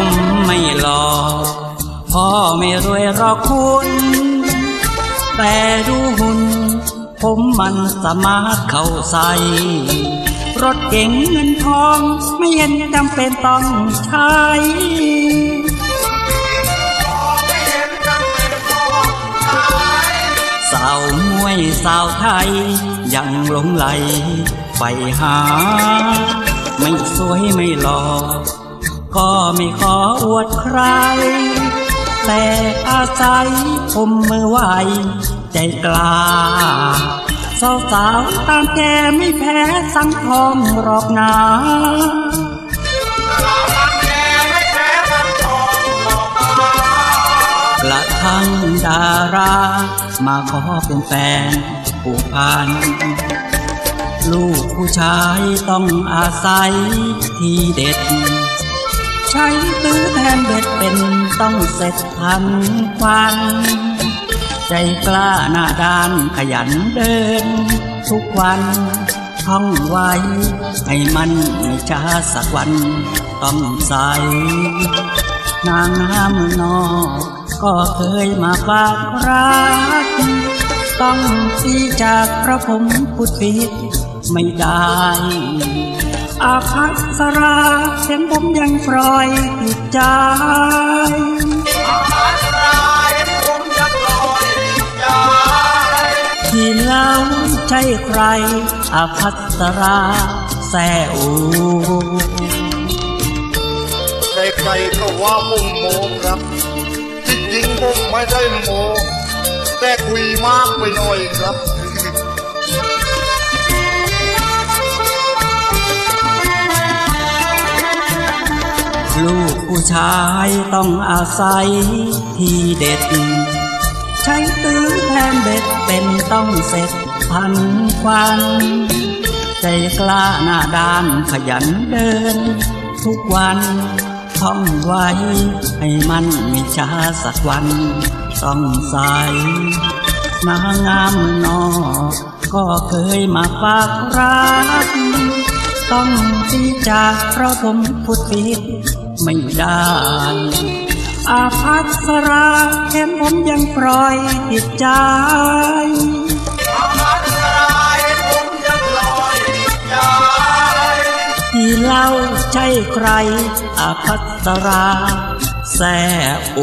ผมไม่หลอกพ่อไม่รวยหรอกคุณ แต่ดูหุ่น ผมมันสมาร์ทเข้าใส รถเก่งเงินทองไม่เห็นจำเป็นต้องใช้สาวมวยสาวไทย ยังหลงไหลไปหา ไม่สวยไม่หลอก ไม่ขออวดใคร แต่อาศัยผมมือไหวใจกล้าสาวสาวตามแกไม่แพ้สังทองหรอกนากระทั่งดารา มาขอเป็นแฟนผูกพัน ลูกผู้ชายต้องอาศัยที่เด็ด ใช้ตื้อแทนเบ็ดเป็นต้องเสร็จทันควันใจกล้าหน้าด้านขยันเดิน ทุกวันท่องไว้ให้มันไม่ช้าสักวันต้องใสนางน้ำเมืองนอกก็เคยมาฝากรัก ต้องสีจากพระผมพุทธิไม่ได้ อาภัสราเสียงผมยังปล่อยติดใจที่เล่าใช่ใครอาภัสราแซอูใครๆก็ว่าผมโมครับจริงๆผมไม่ได้โมแต่คุยมากไปหน่อยครับ ชายต้องอาศัยที่เด็ด ใช้ตื้อแทนเบ็ดเป็นต้องเสร็จพันควันใจกล้าหน้าด้านขยันเดิน ทุกวันท่องไว้ ให้มันไม่ช้าสักวัน ต้องใสนางงามเมืองนอก ก็เคยมาฝากรักต้องที่จากเพราะผมพูดผิด ไม่ได้ อาภัสราแค่ผมยังปล่อยติดใจที่เล่าใช่ใครอาภัสราแซ่โอ